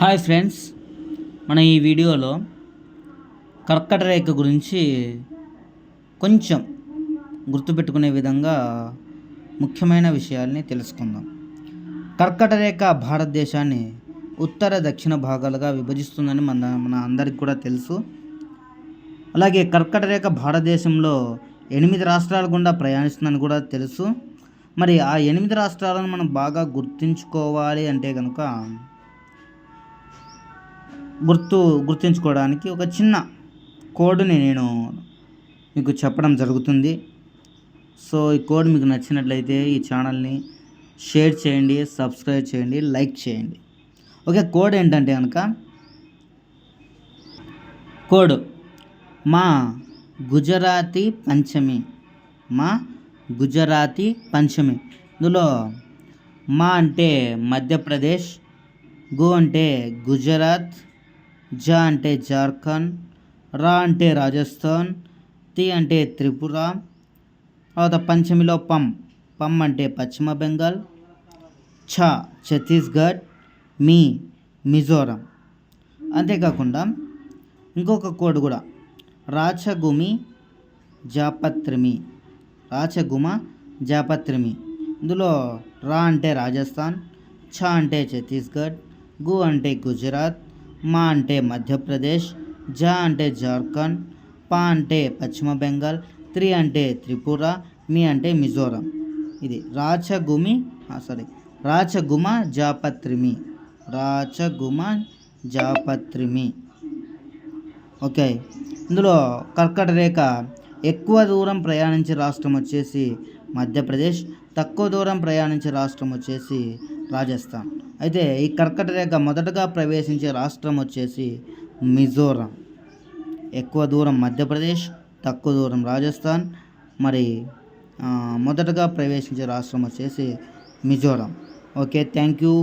Hi friends మన ఈ వీడియోలో కర్కట రేఖ గురించి కొంచెం గుర్తుపెట్టుకునే విధంగా ముఖ్యమైన విషయాల్ని తెలుసుకుందాం. కర్కట రేఖ భారతదేశాన్ని ఉత్తర దక్షిణ భాగాలుగా విభజిస్తుందని మన మన అందరికి కూడా తెలుసు. అలాగే కర్కట రేఖ భారతదేశంలో ఎనిమిది రాష్ట్రాల గుండా ప్రయాణిస్తుందని కూడా తెలుసు. మరి ఆ ఎనిమిది రాష్ట్రాలను మనం బాగా గుర్తుంచుకోవాలి అంటే కనుక గుర్తు గుర్తుంచుకోవడానికి ఒక చిన్న కోడ్ని నేను మీకు చెప్పడం జరుగుతుంది. సో ఈ కోడ్ మీకు నచ్చినట్లయితే ఈ ఛానల్ని షేర్ చేయండి సబ్స్క్రైబ్ చేయండి లైక్ చేయండి. ఓకే కోడ్ ఏంటంటే కనుక కోడ్ మా గుజరాతీ పంచమి మా గుజరాతీ పంచమి. ఇందులో మా అంటే మధ్యప్రదేశ్ గు అంటే గుజరాత్ జ అంటే జార్ఖండ్ రా అంటే రాజస్థాన్ తి అంటే త్రిపుర. తర్వాత పంచమిలో పం పం అంటే పశ్చిమ బెంగాల్ ఛ ఛత్తీస్గఢ్ మీ మిజోరం. అంతేకాకుండా ఇంకొక కోడ్ కూడా రాచగుమి జాపత్రిమి రాచగుమ జాపత్రిమి. ఇందులో రా అంటే రాజస్థాన్ ఛ అంటే ఛత్తీస్గఢ్ గు అంటే గుజరాత్ మా అంటే మధ్యప్రదేశ్ జ అంటే జార్ఖండ్ పా అంటే పశ్చిమ బెంగాల్ త్రి అంటే త్రిపుర మీ అంటే మిజోరం. ఇది రాచగుమి సారీ రాచగుమ జాపత్రిమి. రాచగుమ జాపత్రిమి. ఓకే ఇందులో కర్కట రేఖ ఎక్కువ దూరం ప్రయాణించే రాష్ట్రం వచ్చేసి మధ్యప్రదేశ్ తక్కువ దూరం ప్రయాణించే రాష్ట్రం వచ్చేసి రాజస్థాన్. అయితే ఈ కర్కట రేఖ మొదటగా ప్రవేశించే రాష్ట్రం వచ్చేసి మిజోరం. ఎక్కువ దూరం మధ్యప్రదేశ్ తక్కువ దూరం రాజస్థాన్ మరి మొదటగా ప్రవేశించే రాష్ట్రం వచ్చేసి మిజోరం. Okay thank you.